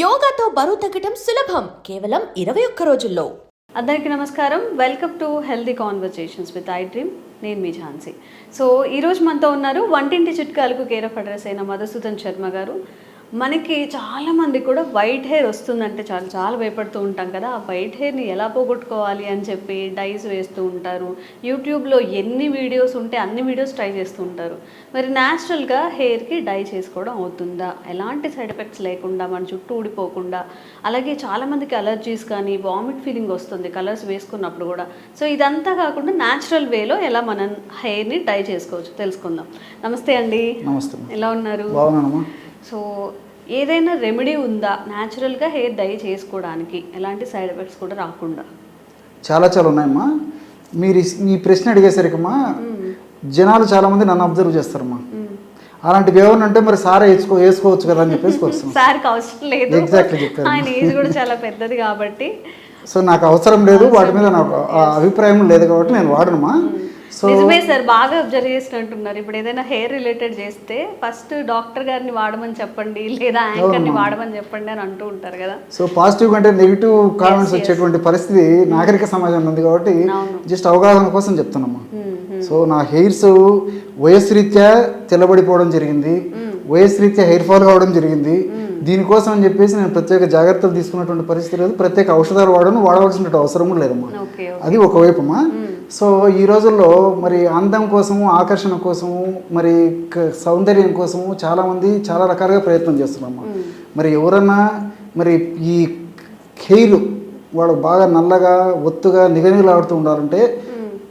యోగాతో బరువు తగ్గటం సులభం. కేవలం ఇరవై ఒక్క రోజుల్లో. అందరికీ నమస్కారం. Welcome to healthy conversations with I dream నేను మీ ఝాన్సీ. సో ఈరోజు మనతో ఉన్నారు వంటింటి చిట్కాలకు కేర్ ఆఫ్ అడ్రస్ అయిన మధుసూదన్ శర్మ గారు. మనకి చాలా మంది కూడా వైట్ హెయిర్ వస్తుందంటే చాలా చాలా భయపడుతూ ఉంటాం కదా. ఆ వైట్ హెయిర్ని ఎలా పోగొట్టుకోవాలి అని చెప్పి డైస్ వేస్తూ ఉంటారు. యూట్యూబ్లో ఎన్ని వీడియోస్ ఉంటే అన్ని వీడియోస్ ట్రై చేస్తూ ఉంటారు. మరి న్యాచురల్గా హెయిర్కి డై చేసుకోవడం అవుతుందా? ఎలాంటి సైడ్ ఎఫెక్ట్స్ లేకుండా మన చుట్టూ ఊడిపోకుండా అలాగే చాలామందికి అలర్జీస్ కానీ వామిట్ ఫీలింగ్ వస్తుంది కలర్స్ వేసుకున్నప్పుడు కూడా. సో ఇదంతా కాకుండా న్యాచురల్ వేలో ఎలా మనం హెయిర్ని డై చేసుకోవచ్చు? తెలుసుకుందాం. నమస్తే అండి. నమస్తే. ఎలా ఉన్నారు? సో ఏదైనా రెమెడీ ఉందా న్యాచురల్గా హెయిర్ డై చేసుకోవడానికి? ఎలాంటి సైడ్ ఎఫెక్ట్స్ కూడా రాకుండా. చాలా చాలా ఉన్నాయమ్మా. మీరు ఈ- ఈ ప్రశ్న అడిగేసరికమ్మా జనాలు చాలా మంది నన్ను అబ్జర్వ్ చేస్తారమ్మా. అలాంటివి ఏమైనా అంటే మరి సారా వేసుకో వేసుకోవచ్చు కదా అని చెప్పేసి వస్తున్నాం సార్కి అవసరం లేదు. చెప్పారు. ఆయన ఏజ్ కూడా చాలా పెద్దది కాబట్టి. సో నాకు అవసరం లేదు వాటి మీద నాకు అభిప్రాయం లేదు కాబట్టి నేను వాడనమ్మా నిజమే సార్ బాగా అబ్జర్వ్ చేసినట్టున్నారు. ఇప్పుడు ఏదైనా హెయిర్ రిలేటెడ్ చేస్తే ఫస్ట్ డాక్టర్ గారిని వాడమని చెప్పండి లేదా యాంకర్ని వాడమని చెప్పండి అని అంటూ ఉంటారు కదా. సో పాజిటివ్ కంటే నెగిటివ్ కామెంట్స్ వచ్చేటువంటి పరిస్థితి నాగరిక సమాజంలో ఉంది కాబట్టి. జస్ట్ అవగాహన కోసం చెప్తున్నామ్మా మ్మ్. సో నా హెయిర్స్ వయస్సు రీత్యా తెల్లబడిపోవడం జరిగింది. వయస్సు రీత్యా హెయిర్ ఫాల్ కావడం జరిగింది. దీనికోసం అని చెప్పేసి నేను ప్రత్యేక జాగ్రత్తలు తీసుకున్నటువంటి పరిస్థితి లేదు. ప్రత్యేక ఔషధాలు వాడను వాడవలసిన అవసరం కూడా లేదమ్మా. అది ఒకవైపుమా? సో ఈ రోజుల్లో మరి అందం కోసము ఆకర్షణ కోసము మరి సౌందర్యం కోసము చాలామంది చాలా రకాలుగా ప్రయత్నం చేస్తున్నారమ్మా. మరి ఎవరన్నా మరి ఈ హెయిర్ వాడు బాగా నల్లగా ఒత్తుగా నిగనిగలాడుతూ ఉండాలంటే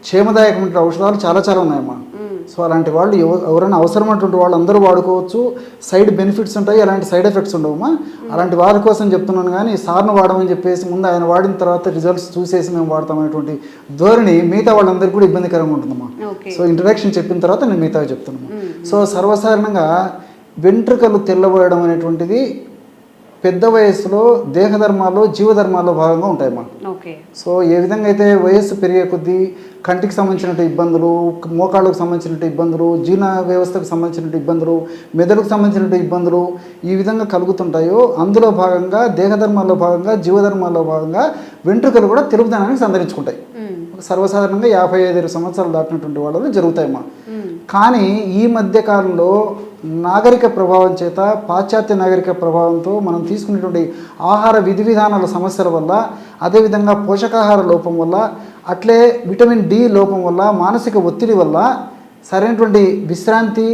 క్షేమదాయకమైన ఔషధాలు చాలా చాలా ఉన్నాయమ్మా. సో అలాంటి వాళ్ళు ఎవ- ఎవరైనా అవసరమైనటువంటి వాళ్ళు అందరూ వాడుకోవచ్చు. సైడ్ బెనిఫిట్స్ ఉంటాయి అలాంటి సైడ్ ఎఫెక్ట్స్ ఉండవమ్మా అలాంటి వారి కోసం చెప్తున్నాను కానీ సార్ను వాడమని చెప్పేసి ముందు ఆయన వాడిన తర్వాత రిజల్ట్స్ చూసేసి మేము వాడతామనేటువంటి ధోరణి మిగతా వాళ్ళందరికీ కూడా ఇబ్బందికరంగా ఉంటుందమ్మా. సో ఇంట్రడక్షన్ చెప్పిన తర్వాత నేను మిగతా చెప్తున్నాను. సో సర్వసాధారణంగా వెంట్రుకలు తెల్లబోయడం అనేటువంటిది పెద్ద వయస్సులో దేహధర్మాల్లో జీవధర్మాల్లో భాగంగా ఉంటాయమ్మా. ఓకే. సో ఏ విధంగా అయితే వయస్సు పెరిగే కొద్దీ కంటికి సంబంధించినట్టు ఇబ్బందులు మోకాళ్ళకు సంబంధించినట్టు ఇబ్బందులు జీర్ణ వ్యవస్థకు సంబంధించినట్టు ఇబ్బందులు మెదడుకు సంబంధించినట్టు ఇబ్బందులు ఈ విధంగా కలుగుతుంటాయో అందులో భాగంగా దేహధర్మాల్లో భాగంగా జీవధర్మాల్లో భాగంగా వెంట్రుకలు కూడా తెలుపుదనానికి సంతరించుకుంటాయి సర్వసాధారణంగా యాభై ఐదు సంవత్సరాలు దాటినటువంటి వాళ్ళలో జరుగుతాయమ్మా. కానీ ఈ మధ్య కాలంలో నాగరిక ప్రభావం చేత పాశ్చాత్య నాగరిక ప్రభావంతో మనం తీసుకునేటువంటి ఆహార విధి విధానాల సమస్యల వల్ల అదేవిధంగా పోషకాహార లోపం వల్ల అట్లే విటమిన్ డి లోపం వల్ల మానసిక ఒత్తిడి వల్ల సరైనటువంటి విశ్రాంతి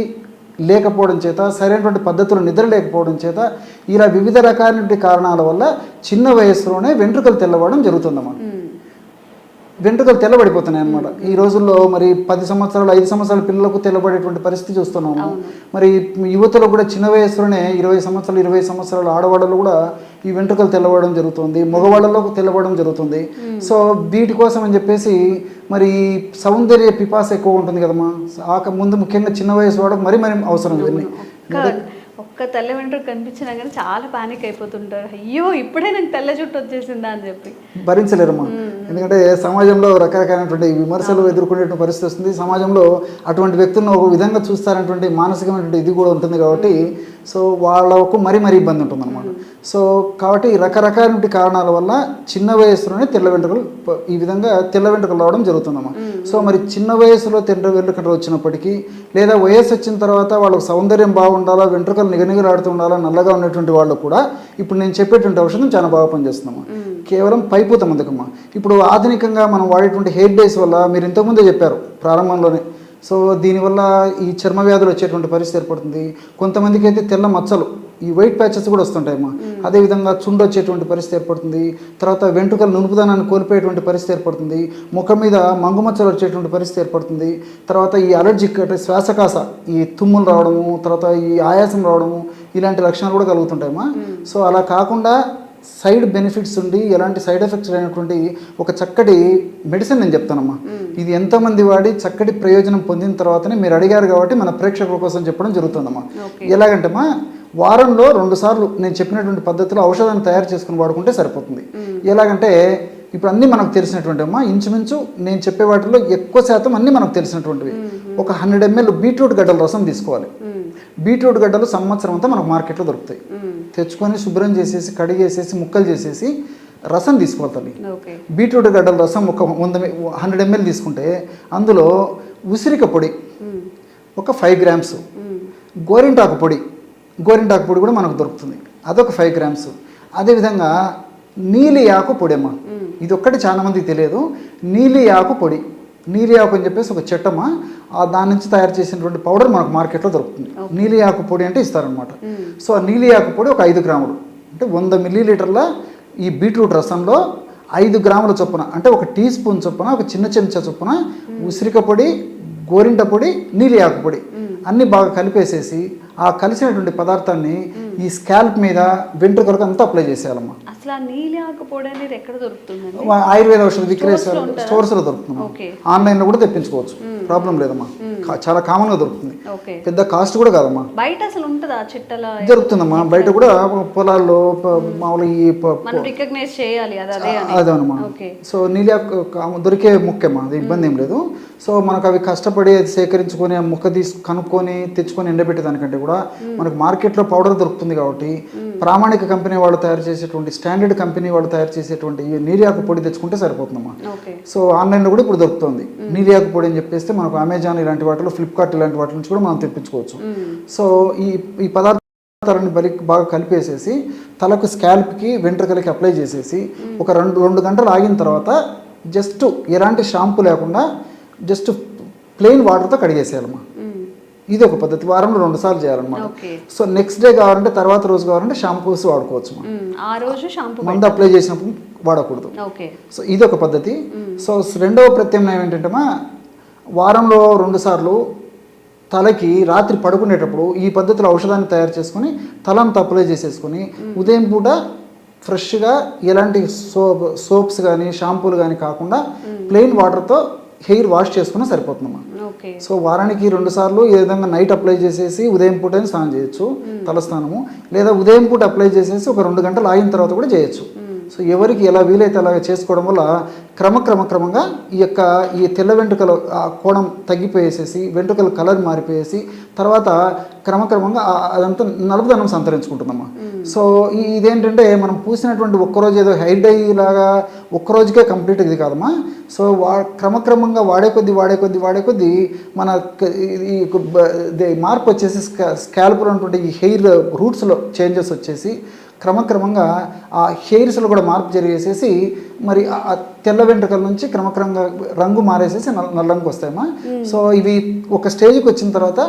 లేకపోవడం చేత సరైనటువంటి పద్ధతులు నిద్ర లేకపోవడం చేత ఇలా వివిధ రకాలైనటువంటి కారణాల వల్ల చిన్న వయస్సులోనే వెంట్రుకలు తెల్లబడడం జరుగుతుందన్నమాట వెంట్రుకలు తెల్లబడిపోతున్నాయి అనమాట ఈ రోజుల్లో మరి పది సంవత్సరాలు ఐదు సంవత్సరాల పిల్లలకు తెల్లబడేటువంటి పరిస్థితి చూస్తున్నాము మరి యువతలో కూడా చిన్న వయసులోనే ఇరవై సంవత్సరాలు ఇరవై సంవత్సరాల ఆడవాళ్ళలో కూడా ఈ వెంట్రుకలు తెల్లబడడం జరుగుతుంది మగవాళ్ళలో తెల్లబడడం జరుగుతుంది. సో వీటి కోసం అని చెప్పేసి మరి సౌందర్య పిపాస ఎక్కువ ఉంటుంది కదమ్మా. ఆక ముందు ముఖ్యంగా చిన్న వయసు వాడకు మరి మరి అవసరం ఇవన్నీ ఒక్క తెల్ల వెంట్రుక కనిపించినా కానీ చాలా పానిక్ అయిపోతుంటారు. అయ్యో ఇప్పుడే నాకు తెల్ల జుట్టు వచ్చేసిందా అని చెప్పి. భరించలేరమ్మా. ఎందుకంటే సమాజంలో రకరకాలైనటువంటి విమర్శలు ఎదుర్కొనేటువంటి పరిస్థితి వస్తుంది. సమాజంలో అటువంటి వ్యక్తులను ఒక విధంగా చూస్తారనేటువంటి మానసికమైనటువంటి ఇది కూడా ఉంటుంది కాబట్టి సో వాళ్ళకు మరీ మరీ ఇబ్బంది ఉంటుంది అనమాట సో కాబట్టి రకరకాలైన కారణాల వల్ల చిన్న వయసులోనే తెల్ల వెంట్రుకలు ఈ విధంగా తెల్ల వెంట్రుకలు రావడం జరుగుతుందమ్మా సో మరి చిన్న వయసులో తెల్ల వెంట్రుకలు వచ్చినప్పటికీ లేదా వయసు వచ్చిన తర్వాత వాళ్ళకి సౌందర్యం బాగుండాలా వెంట్రుకలు నిగనిగలాడుతూ ఉండాలా నల్లగా ఉన్నటువంటి వాళ్ళు కూడా ఇప్పుడు నేను చెప్పేటువంటి ఔషధం చాలా బాగా పనిచేస్తుందమ్మా కేవలం పైపూత మందుకమ్మా ఇప్పుడు ఆధునికంగా మనం వాడేటువంటి హెయిర్ డేస్ వల్ల మీరు ఇంతకుముందే చెప్పారు ప్రారంభంలోనే సో దీనివల్ల ఈ చర్మ వ్యాధులు వచ్చేటువంటి పరిస్థితి ఏర్పడుతుంది. కొంతమందికి అయితే తెల్ల మచ్చలు ఈ వైట్ ప్యాచెస్ కూడా వస్తుంటాయమ్మా. అదేవిధంగా చుండు వచ్చేటువంటి పరిస్థితి ఏర్పడుతుంది. తర్వాత వెంట్రుకలు నునుపుదనాన్ని కోల్పోయేటువంటి పరిస్థితి ఏర్పడుతుంది. ముఖం మీద మంగు మచ్చలు వచ్చేటువంటి పరిస్థితి ఏర్పడుతుంది. తర్వాత ఈ అలర్జిక్ అంటే శ్వాసకాస ఈ తుమ్ములు రావడము తర్వాత ఈ ఆయాసం రావడము ఇలాంటి లక్షణాలు కూడా కలుగుతుంటాయమ్మా. సో అలా కాకుండా సైడ్ బెనిఫిట్స్ ఉండి ఎలాంటి సైడ్ ఎఫెక్ట్స్ లేనటువంటి ఒక చక్కటి మెడిసిన్ నేను చెప్తానమ్మా. ఇది ఎంతమంది వాడి చక్కటి ప్రయోజనం పొందిన తర్వాతనే మీరు అడిగారు కాబట్టి మన ప్రేక్షకుల కోసం చెప్పడం జరుగుతుందమ్మా. ఎలాగంటేమా వారంలో రెండు సార్లు నేను చెప్పినటువంటి పద్ధతిలో ఔషధాన్ని తయారు చేసుకుని వాడుకుంటే సరిపోతుంది. ఎలాగంటే ఇప్పుడు అన్నీ మనకు తెలిసినటువంటి అమ్మా ఇంచుమించు నేను చెప్పే వాటిలో ఎక్కువ శాతం అన్నీ మనకు తెలిసినటువంటివి. ఒక హండ్రెడ్ ఎంఎల్ బీట్రూట్ గడ్డల రసం తీసుకోవాలి. బీట్రూట్ గడ్డలు సంవత్సరం అంతా మనకు మార్కెట్లో దొరుకుతాయి. తెచ్చుకొని శుభ్రం చేసేసి కడిగేసేసి ముక్కలు చేసేసి రసం తీసుకోవాలి బీట్రూట్ గడ్డల రసం ఒక వంద హండ్రెడ్ ఎంఎల్ తీసుకుంటే అందులో ఉసిరిక పొడి. ఒక ఫైవ్ గ్రామ్స్. గోరింటాకు పొడి గోరింటాకు పొడి కూడా మనకు దొరుకుతుంది. అదొక ఫైవ్ గ్రామ్స్. అదేవిధంగా నీలి ఆకు పొడి అమ్మ ఇది ఒక్కటి చాలా మందికి తెలియదు. నీలి ఆకు పొడి. నీలి ఆకు అని చెప్పేసి ఒక చెట్టమ్మ ఆ దాని నుంచి తయారు చేసినటువంటి పౌడర్ మనకు మార్కెట్లో దొరుకుతుంది. నీలి ఆకు పొడి అంటే ఇస్తారనమాట సో ఆ నీలి ఆకు పొడి ఒక ఐదు గ్రాములు. అంటే వంద మిల్లీలీటర్ల ఈ బీట్రూట్ రసంలో ఐదు గ్రాముల చొప్పున అంటే ఒక టీ స్పూన్ చొప్పున ఒక చిన్న చెంచా చొప్పున ఉసిరిక పొడి గోరింట పొడి నీలి ఆకు పొడి అన్ని బాగా కలిపేసేసి ఆ కలిసినటువంటి పదార్థాన్ని ఈ స్కాల్ప్ మీద వెంట్రుకలకు అంతా అప్లై చేసేయాలమ్మా. అసలు పొడి అనేది ఎక్కడ ఆయుర్వేద ఔషధ విక్రయ Stores లో ఉంటుందా? స్టోర్స్లో దొరుకుతుంది ఓకే. ఆన్లైన్లో కూడా తెప్పించుకోవచ్చు. ప్రాబ్లం లేదమ్మా. చాలా కామన్గా దొరుకుతుంది. పెద్ద కాస్ట్ కూడా కాదమ్మా. బయట అసలు ఉంటుందా చిట్టల? దొరుకుతుందమ్మా బయట కూడా పొలాల్లో మామూలు ఈ రికగ్నైజ్ చేయాలి అది అదే అని. అదనమా ఓకే. సో నీళ్ళ దొరికే ముఖ్యమా అది ఇబ్బంది ఏం లేదు. సో మనకు అవి కష్టపడి అది సేకరించుకొని ముక్క తీసి కనుక్కొని తెచ్చుకొని ఎండబెట్టే దానికంటే కూడా మనకు మార్కెట్లో పౌడర్ దొరుకుతుంది. కాబట్టి ప్రామాణిక కంపెనీ వాళ్ళు తయారు చేసేటువంటి స్టాండర్డ్ కంపెనీ వాళ్ళు తయారు చేసేటువంటి ఈ నీలియాకు పొడి తెచ్చుకుంటే సరిపోతుందమ్మా. సో ఆన్లైన్లో కూడా ఇప్పుడు దొరుకుతుంది. నీలియాకు పొడి అని చెప్పేస్తే మనకు అమెజాన్ ఇలాంటి వాటిలో ఫ్లిప్కార్ట్ ఇలాంటి వాటి నుంచి కూడా మనం తెప్పించుకోవచ్చు. సో ఈ ఈ పదార్థాలను బలి బాగా కలిపేసేసి తలకు స్కాల్ప్కి వెంట్రుకలకి అప్లై చేసేసి ఒక రెండు రెండు గంటలు ఆగిన తర్వాత జస్ట్ ఎలాంటి షాంపూ లేకుండా జస్ట్ ప్లెయిన్ వాటర్తో కడిగేసేయాలమ్మా. ఇది ఒక పద్ధతి. వారంలో రెండు సార్లు చేయాలన్నమాట. సో నెక్స్ట్ డే కావాలంటే తర్వాత రోజు కావాలంటే షాంపూస్ వాడుకోవచ్చు ఆ రోజు షాంపూ మందు అప్లై చేసినప్పుడు వాడకూడదు. సో ఇది ఒక పద్ధతి సో రెండవ ప్రత్యామ్నాయం ఏంటంటే వారంలో రెండు సార్లు తలకి రాత్రి పడుకునేటప్పుడు ఈ పద్ధతిలో ఔషధాన్ని తయారు చేసుకొని తలంతా అప్లై చేసేసుకొని ఉదయం పూట ఫ్రెష్గా ఎలాంటి సోప్ సోప్స్ కానీ షాంపూలు కానీ కాకుండా ప్లెయిన్ వాటర్తో హెయిర్ వాష్ చేసుకున్నా సరిపోతుందమ్మా. ఓకే. సో వారానికి రెండు సార్లు ఏ విధంగా నైట్ అప్లై చేసేసి ఉదయం పూట స్నానం చేయొచ్చు తలస్నానము. లేదా ఉదయం పూట అప్లై చేసేసి ఒక రెండు గంటలు ఆగిన తర్వాత కూడా చేయొచ్చు. సో ఎవరికి ఎలా వీలైతే అలాగ చేసుకోవడం వల్ల క్రమక్రమ క్రమంగా ఈ యొక్క ఈ తెల్ల వెంట్రుకల ఆ కోణం తగ్గిపోయేసేసి వెంట్రుకల కలర్ మారిపోయేసి తర్వాత క్రమక్రమంగా అదంతా నలుపుదనం సంతరించుకుంటుందమ్మా. సో ఇదేంటంటే మనం పూసినటువంటి ఒక్కరోజు ఏదో హెయిర్ డై లాగా ఒక్కరోజుకే కంప్లీట్ ఇది కాదమ్మా. సో వా క్రమక్రమంగా వాడే కొద్దీ వాడే కొద్దీ వాడే కొద్దీ మన ఈ మార్పు వచ్చేసి స్కా స్కాల్ప్లో ఉన్నటువంటి ఈ హెయిర్ రూట్స్లో చేంజెస్ వచ్చేసి క్రమక్రమంగా ఆ హెయిర్స్లో కూడా మార్పు జరిగేసేసి మరి ఆ తెల్ల వెంట్రుకల నుంచి క్రమక్రమంగా రంగు మారేసేసి నల్ల నల్లంకి వస్తాయమ్మా. సో ఇవి ఒక స్టేజ్కి వచ్చిన తర్వాత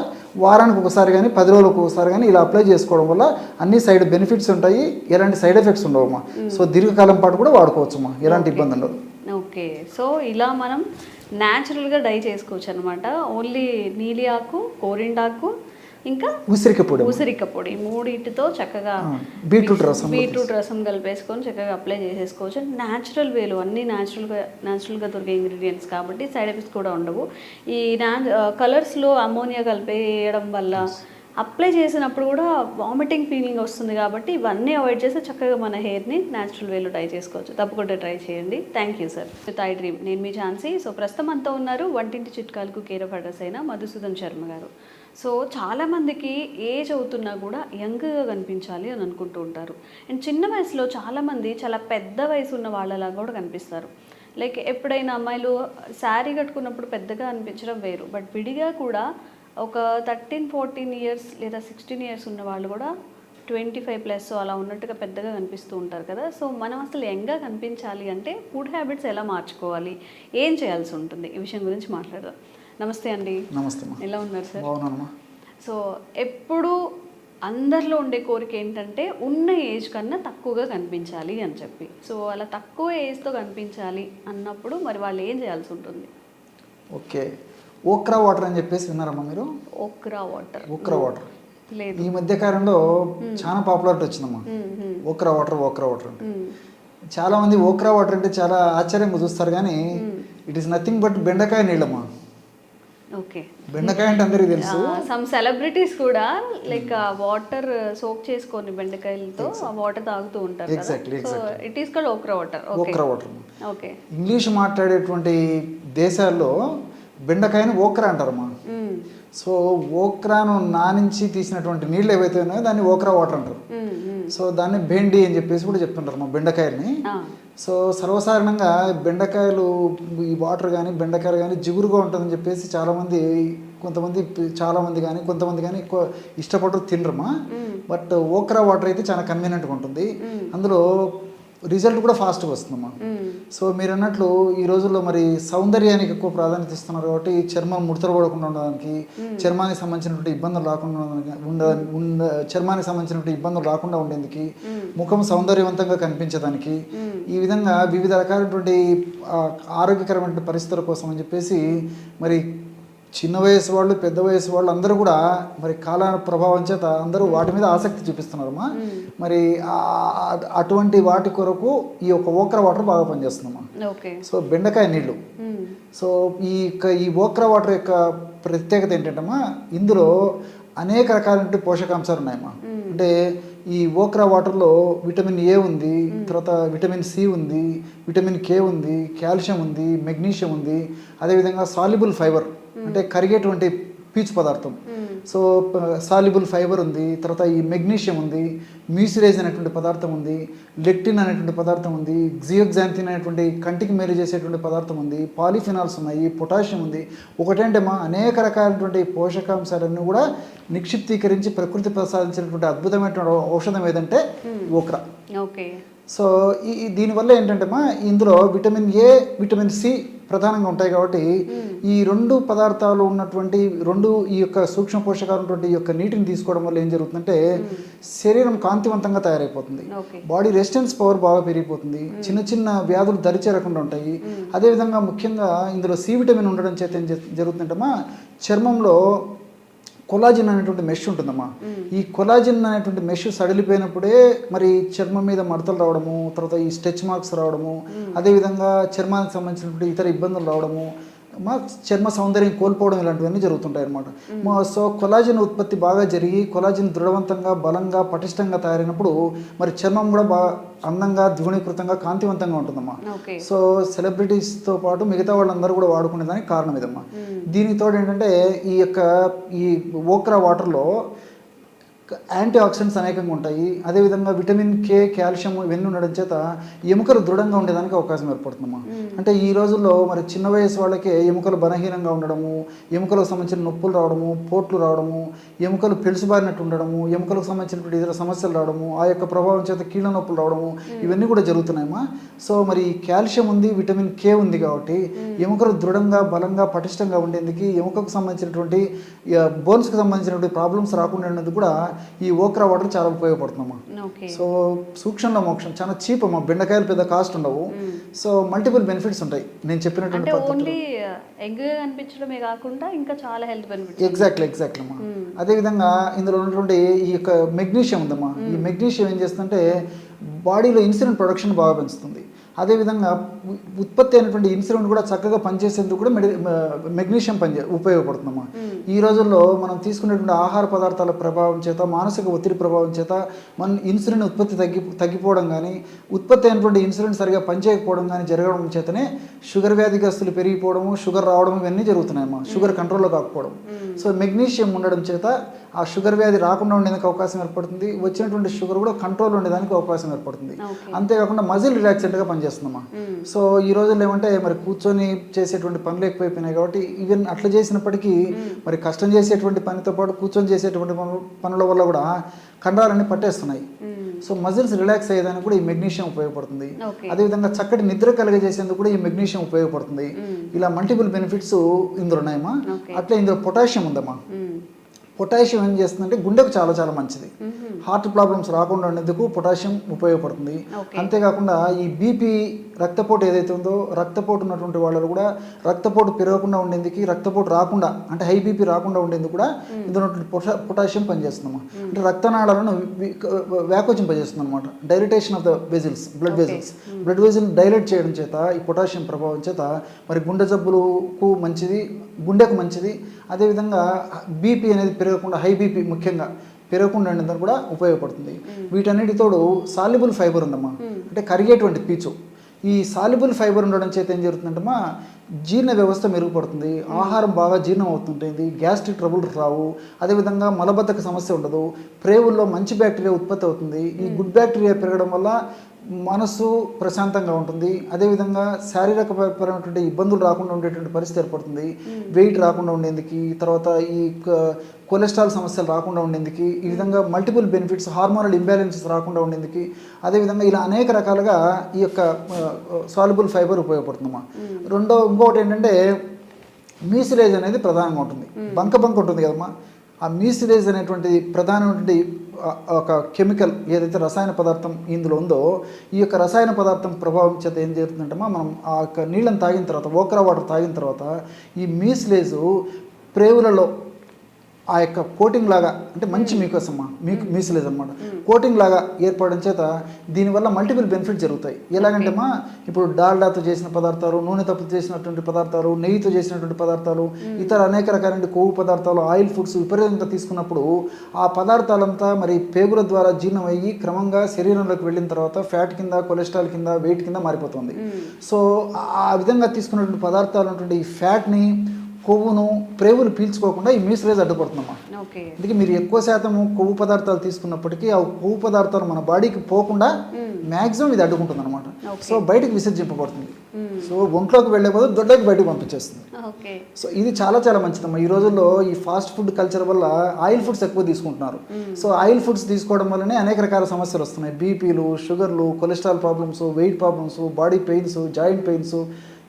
వారానికి ఒకసారి కానీ పది రోజులకు ఒకసారి కానీ ఇలా అప్లై చేసుకోవడం వల్ల అన్ని సైడ్ బెనిఫిట్స్ ఉంటాయి ఎలాంటి సైడ్ ఎఫెక్ట్స్ ఉండవమ్మా. సో దీర్ఘకాలం పాటు కూడా వాడుకోవచ్చమ్మా ఎలాంటి ఇబ్బంది ఉండదు ఓకే. సో ఇలా మనం న్యాచురల్గా డై చేసుకోవచ్చు అనమాట ఓన్లీ నీలి ఆకు కోరిండాకు ఇంకా ఉసిరిక పొడి. ఉసిరిక పొడి. మూడింటితో చక్కగా బీట్రూట్ రసం బీట్రూట్ రసం కలిపేసుకొని చక్కగా అప్లై చేసేసుకోవచ్చు. న్యాచురల్ వేలు అన్ని న్యాచురల్గా న్యాచురల్గా దొరికే ఇంగ్రీడియంట్స్ కాబట్టి సైడ్ ఎఫెక్ట్స్ కూడా ఉండవు. ఈ నా కలర్స్లో అమోనియా కలిపేయడం వల్ల అప్లై చేసినప్పుడు కూడా వామిటింగ్ ఫీలింగ్ వస్తుంది కాబట్టి ఇవన్నీ అవాయిడ్ చేస్తే చక్కగా మన హెయిర్ని న్యాచురల్ వేలో ట్రై చేసుకోవచ్చు. తప్పకుండా ట్రై చేయండి. Thank you sir with I dream నేను మీ ఝాన్సీ. సో ప్రస్తుతం అంతా ఉన్నారు వంటింటి చిట్కాలకు కేర్ ఆఫ్ అడ్రస్ అయిన మధుసూదన్ శర్మ గారు. సో చాలామందికి ఏజ్ అవుతున్నా కూడా యంగ్గా కనిపించాలి అని అనుకుంటూ ఉంటారు. అండ్ చిన్న వయసులో చాలామంది చాలా పెద్ద వయసు ఉన్న వాళ్ళలా కూడా కనిపిస్తారు. లైక్ ఎప్పుడైనా అమ్మాయిలు శారీ కట్టుకున్నప్పుడు పెద్దగా అనిపించడం వేరు. బట్ విడిగా కూడా ఒక థర్టీన్ ఫోర్టీన్ ఇయర్స్ లేదా సిక్స్టీన్ ఇయర్స్ ఉన్న వాళ్ళు కూడా ట్వంటీ ఫైవ్ ప్లస్ అలా ఉన్నట్టుగా పెద్దగా కనిపిస్తూ ఉంటారు కదా. సో మనం అసలు యంగ్గా కనిపించాలి అంటే ఫుడ్ హ్యాబిట్స్ ఎలా మార్చుకోవాలి? ఏం చేయాల్సి ఉంటుంది? ఈ విషయం గురించి మాట్లాడదాం. నమస్తే అండి. నమస్తే ఎలా ఉన్నారు సార్? బాగున్నానమ్మా. సో ఎప్పుడు అందరిలో ఉండే కోరిక ఏంటంటే ఉన్న ఏజ్ కన్నా తక్కువగా కనిపించాలి అని చెప్పి. సో అలా తక్కువ ఏజ్తో కనిపించాలి అన్నప్పుడు మరి వాళ్ళు ఏం చేయాల్సి ఉంటుంది? ఓకే. ఓక్రా వాటర్ అని చెప్పేసి విన్నారమ్మా మీరు? Okra water. Okra water. లేదు. ఈ మధ్య కాలంలో చాలా పాపులారిటీ వచ్చిందమ్మా. మ్మ్, మ్మ్, ఓక్రా వాటర్ ఓక్రా వాటర్ అంటే. చాలా మంది ఓక్రా వాటర్ అంటే చాలా ఆశ్చర్యంగా చూస్తారు కానీ ఇట్ ఈస్ నథింగ్ బట్ బెండకాయ నీళ్ళమ్మా. బెండకాయ అంటే అందరికీ తెలుసు. సమ్ సెలబ్రిటీస్ కూడా లైక్ వాటర్ సోక్ చేసుకొని బెండకాయలతో వాటర్ తాగుతూ ఉంటారు so it is called okra water okay okra water okay English మాట్లాడేటువంటి దేశాల్లో బెండకాయని ఓక్రా అంటారమ్మా సో ఓక్రాను నానించి తీసినటువంటి నీళ్ళు ఏవైతే ఉన్నాయో దాన్ని ఓక్రా వాటర్ అంటారు. సో దాన్ని బెండి అని చెప్పేసి కూడా చెప్తుంటారు మా బెండకాయల్ని. సో సర్వసాధారణంగా బెండకాయలు ఈ వాటర్ కానీ బెండకాయలు కానీ జిగురుగా ఉంటుందని చెప్పేసి చాలామంది కొంతమంది చాలామంది కానీ కొంతమంది కానీ ఎక్కువ ఇష్టపడరు తినరమా బట్ ఓక్రా వాటర్ అయితే చాలా కన్వీనియంట్గా ఉంటుంది. అందులో రిజల్ట్ కూడా ఫాస్ట్గా వస్తుందమ్మా. మ్మ్. సో మీరు అన్నట్లు ఈ రోజుల్లో మరి సౌందర్యానికి ఎక్కువ ప్రాధాన్యత ఇస్తున్నారు కాబట్టి చర్మం ముడతలు పడకుండా ఉండడానికి చర్మానికి సంబంధించినటువంటి ఇబ్బందులు రాకుండా ఉండడానికి- ఉండ చర్మానికి సంబంధించినటువంటి ఇబ్బందులు రాకుండా ఉండేందుకు ముఖం సౌందర్యవంతంగా కనిపించడానికి ఈ విధంగా వివిధ రకాలైనటువంటి ఆరోగ్యకరమైన పరిస్థితుల కోసం అని చెప్పేసి మరి చిన్న వయసు వాళ్ళు పెద్ద వయసు వాళ్ళు అందరూ కూడా మరి కాల ప్రభావం చేత అందరూ వాటి మీద ఆసక్తి చూపిస్తున్నారమ్మా. మరి అటువంటి వాటి కొరకు ఈ యొక్క ఓక్రా వాటర్ బాగా పనిచేస్తుందమ్మా. సో బెండకాయ నీళ్ళు. సో ఈ యొక్క ఈ ఓక్రా వాటర్ యొక్క ప్రత్యేకత ఏంటంటమ్మా ఇందులో అనేక రకాలైన పోషకాంశాలు ఉన్నాయమ్మా. అంటే ఈ ఓక్రా వాటర్లో విటమిన్ ఏ ఉంది తర్వాత విటమిన్ సి ఉంది విటమిన్ కే ఉంది కాల్షియం ఉంది మెగ్నీషియం ఉంది అదేవిధంగా సాల్యుబుల్ ఫైబర్ అంటే కరిగేటువంటి పీచు పదార్థం. సో సాల్యుబుల్ ఫైబర్ ఉంది తర్వాత ఈ మెగ్నీషియం ఉంది మ్యూసిరేజ్ అనేటువంటి పదార్థం ఉంది లెక్టిన్ అనేటువంటి పదార్థం ఉంది జియోగ్జాంతిన్ అనేటువంటి కంటికి మేలు చేసేటువంటి పదార్థం ఉంది పాలిఫినాల్స్ ఉన్నాయి పొటాషియం ఉంది. ఒకటంటే మా అనేక రకాలైనటువంటి పోషకాంశాలన్నీ కూడా నిక్షిప్తీకరించి ప్రకృతి ప్రసాదించినటువంటి అద్భుతమైనటువంటి ఔషధం ఏదంటే ఓక్రా ఓకే. సో ఈ ఈ దీనివల్ల ఏంటంటే మా ఇందులో విటమిన్ ఏ విటమిన్ సి ప్రధానంగా ఉంటాయి కాబట్టి ఈ రెండు పదార్థాలు ఉన్నటువంటి రెండు ఈ యొక్క సూక్ష్మ పోషకాలు ఉన్నటువంటి ఈ యొక్క నీటిని తీసుకోవడం వల్ల ఏం జరుగుతుందంటే శరీరం కాంతివంతంగా తయారైపోతుంది. బాడీ రెసిస్టెన్స్ పవర్ బాగా పెరిగిపోతుంది. చిన్న చిన్న వ్యాధులు దరిచేరకుండా ఉంటాయి. అదేవిధంగా ముఖ్యంగా ఇందులో సి విటమిన్ ఉండడం చేత ఏం జరుగుతుందంటే చర్మంలో కొలాజిన్ అనేటువంటి మెష్ ఉంటుందమ్మా. ఈ కొలాజిన్ అనేటువంటి మెష్ సడిలిపోయినప్పుడే మరి చర్మం మీద మడతలు రావడము తర్వాత ఈ స్టెచ్ మార్క్స్ రావడము అదేవిధంగా చర్మానికి సంబంధించినటువంటి ఇతర ఇబ్బందులు రావడము మా చర్మ సౌందర్యం కోల్పోవడం ఇలాంటివన్నీ జరుగుతుంటాయి అనమాట మా సో కొలాజిన్ ఉత్పత్తి బాగా జరిగి కొలాజిన్ దృఢవంతంగా బలంగా పటిష్టంగా తయారైనప్పుడు మరి చర్మం కూడా బాగా అందంగా ద్విగుణీకృతంగా కాంతివంతంగా ఉంటుందమ్మా. సో సెలబ్రిటీస్తో పాటు మిగతా వాళ్ళందరూ కూడా వాడుకునే దానికి కారణం ఇదమ్మా. దీనికి తోడు ఏంటంటే ఈ యొక్క ఈ ఓక్రా వాటర్లో యాంటీ ఆక్సిడెంట్స్ అనేకంగా ఉంటాయి. అదేవిధంగా విటమిన్ కే కాల్షియం ఇవన్నీ ఉండడం చేత ఎముకలు దృఢంగా ఉండేదానికి అవకాశం ఏర్పడుతుందమ్మా. అంటే ఈ రోజుల్లో మరి చిన్న వయసు వాళ్ళకే ఎముకలు బలహీనంగా ఉండడము ఎముకలకు సంబంధించిన నొప్పులు రావడము పోట్లు రావడము ఎముకలు పెలుసుబారినట్టు ఉండడము ఎముకలకు సంబంధించినటువంటి ఇతర సమస్యలు రావడము ఆ యొక్క ప్రభావం చేత కీళ్ళ నొప్పులు రావడము ఇవన్నీ కూడా జరుగుతున్నాయమ్మా. సో మరి కాల్షియం ఉంది విటమిన్ కే ఉంది కాబట్టి ఎముకలు దృఢంగా బలంగా పటిష్టంగా ఉండేందుకు ఎముకకు సంబంధించినటువంటి బోన్స్కి సంబంధించినటువంటి ప్రాబ్లమ్స్ రాకుండా ఉండేందుకు కూడా ఈ ఓక్రా వాటర్ చాలా ఉపయోగపడుతుందమ్మా. సో సూక్ష్మంలో మోక్షం చాలా చీప్ అమ్మా బెండకాయలు పెద్ద కాస్ట్ ఉండవు. సో మల్టిపుల్ బెనిఫిట్స్ ఉంటాయి. నేను చెప్పినటువంటి ఓన్లీ ఎగ్ కనిపించడమే కాకుండా ఇంకా చాలా హెల్త్ బెనిఫిట్స్ ఎగ్జాక్ట్లీ ఎగ్జాక్ట్లీ అమ్మా. అదేవిధంగా ఇందులో ఉన్నటువంటి ఈ యొక్క మెగ్నీషియం ఉందమ్మా. ఈ మెగ్నీషియం ఏం చేస్తుందంటే బాడీలో ఇన్సులిన్ ప్రొడక్షన్ బాగా పెంచుతుంది. అదేవిధంగా ఉత్పత్తి అయినటువంటి ఇన్సులిన్ కూడా చక్కగా పనిచేసేందుకు కూడా మెడి మెగ్నీషియం పనిచే ఉపయోగపడుతుందమ్మా. ఈ రోజుల్లో మనం తీసుకునేటువంటి ఆహార పదార్థాల ప్రభావం చేత మానసిక ఒత్తిడి ప్రభావం చేత మన ఇన్సులిన్ ఉత్పత్తి తగ్గి తగ్గిపోవడం కానీ ఉత్పత్తి అయినటువంటి ఇన్సులిన్ సరిగా పనిచేయకపోవడం కానీ జరగడం చేతనే షుగర్ వ్యాధిగ్రస్తులు పెరిగిపోవడము షుగర్ రావడం ఇవన్నీ జరుగుతున్నాయమ్మా. షుగర్ కంట్రోల్లో కాకపోవడం. సో మెగ్నీషియం ఉండడం చేత ఆ షుగర్ వ్యాధి రాకుండా ఉండేందుకు అవకాశం ఏర్పడుతుంది వచ్చినటువంటి షుగర్ కూడా కంట్రోల్ ఉండేదానికి అవకాశం ఏర్పడుతుంది. అంతేకాకుండా మజిల్ రిలాక్సెంట్గా పనిచేస్తుందమ్మా సో ఈ రోజుల్లో ఏమంటే మరి కూర్చొని చేసేటువంటి పనులు ఎక్కువైపోయినాయి కాబట్టి ఈవెన్ అట్లా చేసినప్పటికీ మరి కష్టం చేసేటువంటి పనితో పాటు కూర్చొని చేసేటువంటి పనులు వల్ల కూడా కండరాలన్నీ పట్టేస్తున్నాయి. సో మజిల్స్ రిలాక్స్ అయ్యేదానికి కూడా ఈ మెగ్నీషియం ఉపయోగపడుతుంది. అదేవిధంగా చక్కటి నిద్ర కలిగజేసేందుకు కూడా ఈ మెగ్నీషియం ఉపయోగపడుతుంది. ఇలా మల్టిపుల్ బెనిఫిట్స్ ఇందులో ఉన్నాయమ్మా. అట్లా ఇందులో పొటాషియం ఉందమ్మా. పొటాషియం ఏం చేస్తుందంటే గుండెకు చాలా చాలా మంచిది. హార్ట్ ప్రాబ్లమ్స్ రాకుండా ఉండేందుకు పొటాషియం ఉపయోగపడుతుంది. అంతేకాకుండా ఈ బీపీ రక్తపోటు ఏదైతే ఉందో రక్తపోటు ఉన్నటువంటి వాళ్ళు కూడా రక్తపోటు పెరగకుండా ఉండేందుకు రక్తపోటు రాకుండా అంటే హై బీపీ రాకుండా ఉండేందుకు కూడా ఇందులో ఉన్నటువంటి పొటా పొటాషియం పనిచేస్తుందన్నమాట. అంటే రక్తనాళాలను వ్యాకోచింపజేస్తుంది అనమాట dilatation of the vessels blood. Vessels. Blood vessel dilate చేయడం చేత ఈ పొటాషియం ప్రభావం చేత మరి గుండె జబ్బులకు మంచిది గుండెకు మంచిది. అదేవిధంగా బీపీ అనేది పెరగకుండా హై బీపీ ముఖ్యంగా పెరగకుండా ఉండేందుకు కూడా ఉపయోగపడుతుంది. వీటన్నిటితోడు సాల్యుబుల్ ఫైబర్ ఉందమ్మా. అంటే కరిగేటువంటి పీచు. ఈ సాల్యుబుల్ ఫైబర్ ఉండడం చేత ఏం జరుగుతుందంటే మా జీర్ణ వ్యవస్థ మెరుగుపడుతుంది ఆహారం బాగా జీర్ణం అవుతుంటుంది గ్యాస్ట్రిక్ ట్రబుల్ రావు అదేవిధంగా మలబద్ధక సమస్య ఉండదు ప్రేవుల్లో మంచి బ్యాక్టీరియా ఉత్పత్తి అవుతుంది ఈ గుడ్ బ్యాక్టీరియా పెరగడం వల్ల మనసు ప్రశాంతంగా ఉంటుంది. అదేవిధంగా శారీరక పరమైనటువంటి ఇబ్బందులు రాకుండా ఉండేటువంటి పరిస్థితి ఏర్పడుతుంది. వెయిట్ రాకుండా ఉండేందుకు తర్వాత ఈ కొలెస్ట్రాల్ సమస్యలు రాకుండా ఉండేందుకు ఈ విధంగా మల్టిపుల్ బెనిఫిట్స్ హార్మోనల్ ఇంబ్యాలెన్సెస్ రాకుండా ఉండేందుకు అదేవిధంగా ఇలా అనేక రకాలుగా ఈ యొక్క సాల్యుబుల్ ఫైబర్ ఉపయోగపడుతుందమ్మా. రెండో ఇంకొకటి ఏంటంటే మీసిలేజ్ అనేది ప్రధానంగా ఉంటుంది. బంక బంక ఉంటుంది కదమ్మా. ఆ మీసిలేజ్ అనేటువంటి ప్రధానమైనటువంటి ఒక కెమికల్ ఏదైతే రసాయన పదార్థం ఇందులో ఉందో ఈ యొక్క రసాయన పదార్థం ప్రభావం చేత ఏం జరుగుతుందంటే మనం ఆ యొక్క నీళ్ళని తాగిన తర్వాత ఓక్రా వాటర్ తాగిన తర్వాత ఈ మీసిలేజు ప్రేవులలో ఆ యొక్క కోటింగ్ లాగా అంటే మంచి మీకోస్ అమ్మా మీకు మీసులేదు అనమాట కోటింగ్ లాగా ఏర్పడడం చేత దీనివల్ల మల్టిపుల్ బెనిఫిట్ జరుగుతాయి. ఎలాగంటే అమ్మా ఇప్పుడు డాల్డాతో చేసిన పదార్థాలు నూనెతో చేసినటువంటి పదార్థాలు నెయ్యితో చేసినటువంటి పదార్థాలు ఇతర అనేక రకాలైన కొవ్వు పదార్థాలు ఆయిల్ ఫుడ్స్ విపరీతంగా తీసుకున్నప్పుడు ఆ పదార్థాలంతా మరి పేగుల ద్వారా జీర్ణమయ్యి క్రమంగా శరీరంలోకి వెళ్ళిన తర్వాత ఫ్యాట్ కింద కొలెస్ట్రాల్ కింద వెయిట్ కింద మారిపోతుంది. సో ఆ విధంగా తీసుకున్నటువంటి పదార్థాలు ఉన్నటువంటి ఈ ఫ్యాట్ని కొవ్వును ప్రేవులు పీల్చుకోకుండా ఈ మీసరేజ్ అడ్డుపడుతుందమ్మా. అందుకే మీరు ఎక్కువ శాతం కొవ్వు పదార్థాలు తీసుకున్నప్పటికీ ఆ కొవ్వు పదార్థాలు మన బాడీకి పోకుండా మ్యాక్సిమం ఇది అడ్డుకుంటుంది అనమాట సో బయటకు విసర్జింపబడుతుంది. సో ఒంట్లోకి వెళ్ళే బదులు దొడ్లోకి బయటకు పంపించేస్తుంది. సో ఇది చాలా చాలా మంచిదమ్మా. ఈ రోజుల్లో ఈ ఫాస్ట్ ఫుడ్ కల్చర్ వల్ల ఆయిల్ ఫుడ్స్ ఎక్కువ తీసుకుంటున్నారు. సో ఆయిల్ ఫుడ్స్ తీసుకోవడం వల్లనే అనేక రకాల సమస్యలు వస్తున్నాయి. బీపీలు షుగర్లు cholesterol problems weight problems body pains joint pains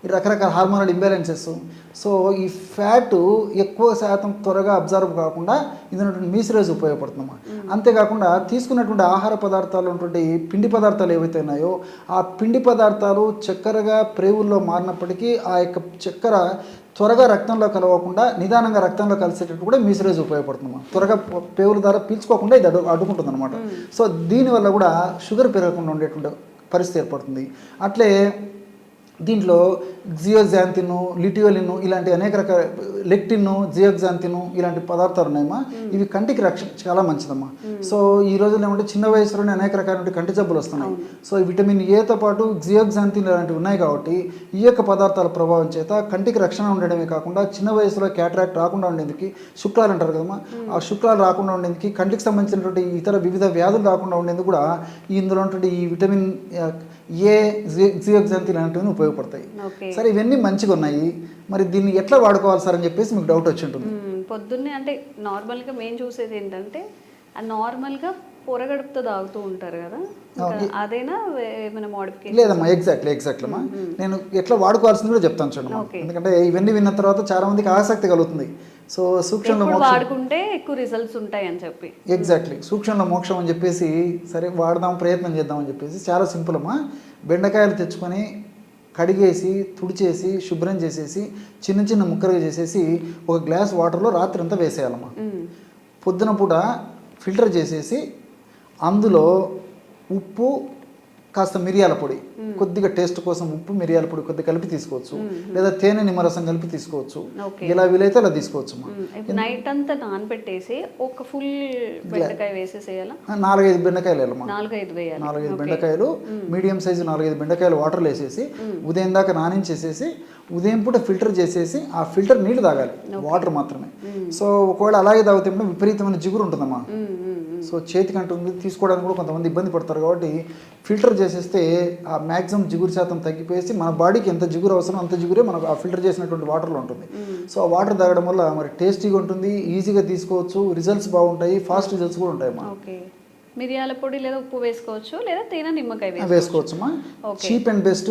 రకరకాల హార్మోనల్ ఇంబ్యాలెన్సెస్ సో ఈ ఫ్యాట్ ఎక్కువ శాతం త్వరగా అబ్జర్వ్ కాకుండా ఇందులో మీసిరేజ్ ఉపయోగపడుతుందమ్మా అంతేకాకుండా తీసుకున్నటువంటి ఆహార పదార్థాలు ఉన్నటువంటి పిండి పదార్థాలు ఏవైతే ఉన్నాయో ఆ పిండి పదార్థాలు చక్కెరగా ప్రేవుల్లో మారినప్పటికీ ఆ యొక్క చక్కెర త్వరగా రక్తంలో కలవకుండా నిదానంగా రక్తంలో కలిసేటట్టు కూడా మీసరేజ్ ఉపయోగపడుతుంది త్వరగా పేవుల ద్వారా పీల్చుకోకుండా ఇది అడ్డు అడ్డుకుంటుంది అనమాట సో దీనివల్ల కూడా షుగర్ పెరగకుండా ఉండేటువంటి పరిస్థితి ఏర్పడుతుంది. అట్లే దీంట్లో జియోజాంతిన్ లిటియోలిన్ ఇలాంటి అనేక రకాల లెక్టిన్ జియోగ్జాంతిన్ ఇలాంటి పదార్థాలు ఉన్నాయమ్మా. ఇవి కంటికి రక్షణ చాలా మంచిదమ్మా. సో ఈ రోజుల్లో ఏమంటే చిన్న వయసులోనే అనేక రకాల కంటి జబ్బులు వస్తున్నాయి. సో ఈ విటమిన్ ఏతో పాటు జియోగ్జాంతిన్ ఇలాంటివి ఉన్నాయి కాబట్టి ఈ యొక్క పదార్థాల ప్రభావం చేత కంటికి రక్షణ ఉండడమే కాకుండా చిన్న వయసులో క్యాటరాక్ట్ రాకుండా ఉండేందుకు శుక్లాలు అంటారు కదమ్మా. ఆ శుక్లాలు రాకుండా ఉండేందుకు కంటికి సంబంధించినటువంటి ఇతర వివిధ వ్యాధులు రాకుండా ఉండేందుకు కూడా ఈ ఇందులో ఉన్నటువంటి ఈ విటమిన్ ఏ జియోగ్జాంతిన్ లాంటివి ఉపయోగపడతాయి. సరే ఇవన్నీ మంచిగా ఉన్నాయి. మరి దీన్ని ఎట్లా వాడుకోవాలి సార్ అని చెప్పేసి మీకు డౌట్ వచ్చి ఉంటుంది. పొద్దున్నే అంటే నార్మల్గా మేము చూసేది ఏంటంటే నార్మల్గా పొరగడుపుతో తాగుతూ ఉంటారు కదా? అదేనా ఏమైనా మోడిఫికేషన్ లేదమ్మా ఎగ్జాక్ట్లీ ఎగ్జాక్ట్లీ అమ్మా. నేను ఎట్లా వాడుకోవాల్సింది కూడా చెప్తాను Okay. ఎందుకంటే ఇవన్నీ విన్న తర్వాత చాలా మందికి ఆసక్తి కలుగుతుంది. సో సూక్ష్మంలో వాడుకుంటే ఎక్కువ రిజల్ట్స్ ఉంటాయి అని చెప్పి. ఎగ్జాక్ట్లీ సూక్ష్మంలో మోక్షం అని చెప్పేసి సరే వాడదాం ప్రయత్నం చేద్దాం అని చెప్పేసి చాలా సింపుల్ అమ్మా. బెండకాయలు తెచ్చుకొని కడిగేసి తుడిచేసి శుభ్రం చేసేసి చిన్న చిన్న ముక్కలుగా చేసేసి ఒక గ్లాస్ వాటర్లో రాత్రి అంతా వేసేయాలమ్మా మ్మ్. పొద్దున పూట ఫిల్టర్ చేసేసి అందులో ఉప్పు కాస్త మిరియాల పొడి. కొద్దిగా టేస్ట్ కోసం ఉప్పు మిరియాల పొడి కొద్దిగా కలిపి తీసుకోవచ్చు. లేదా తేనె నిమ్మరసం కలిపి తీసుకోవచ్చు. ఎలా వీలైతే అలా తీసుకోవచ్చు. నైట్ అంతా నానబెట్టేసి ఒక ఫుల్ బెండకాయ వేసేసేయాలా? నాలుగైదు బెండకాయలు వేయాలమ్మా. నాలుగైదు నాలుగైదు బెండకాయలు మీడియం సైజు నాలుగైదు బెండకాయలు వాటర్లో వేసేసి ఉదయం దాకా నానించేసేసి ఉదయం పూట ఫిల్టర్ చేసేసి ఆ ఫిల్టర్ నీళ్ళు తాగాలి. వాటర్ మాత్రమే. సో ఒకవేళ అలాగే తాగితే విపరీతమైన జిగురు ఉంటుందమ్మా. మ్మ్, మ్మ్, మ్మ్. సో చేతికి అంటుంది తీసుకోవడానికి కూడా కొంతమంది ఇబ్బంది పడతారు కాబట్టి ఫిల్టర్ చేసేస్తే ఆ మ్యాక్సిమం జిగురు శాతం తగ్గిపోయేసి మన బాడీకి ఎంత జిగురు అవసరం అంత జిగురే మనకు ఆ ఫిల్టర్ చేసినటువంటి వాటర్లో ఉంటుంది. సో ఆ వాటర్ తాగడం వల్ల మరి టేస్టీగా ఉంటుంది ఈజీగా తీసుకోవచ్చు రిజల్ట్స్ బాగుంటాయి ఫాస్ట్ రిజల్ట్స్ కూడా ఉంటాయి అమ్మా ఓకే. మిరియాల పొడి లేదా ఉప్పు వేసుకోవచ్చు లేదా తేనె నిమ్మకాయ వేసుకోవచ్చు. వేసుకోవచ్చమ్మా. చీప్ అండ్ బెస్ట్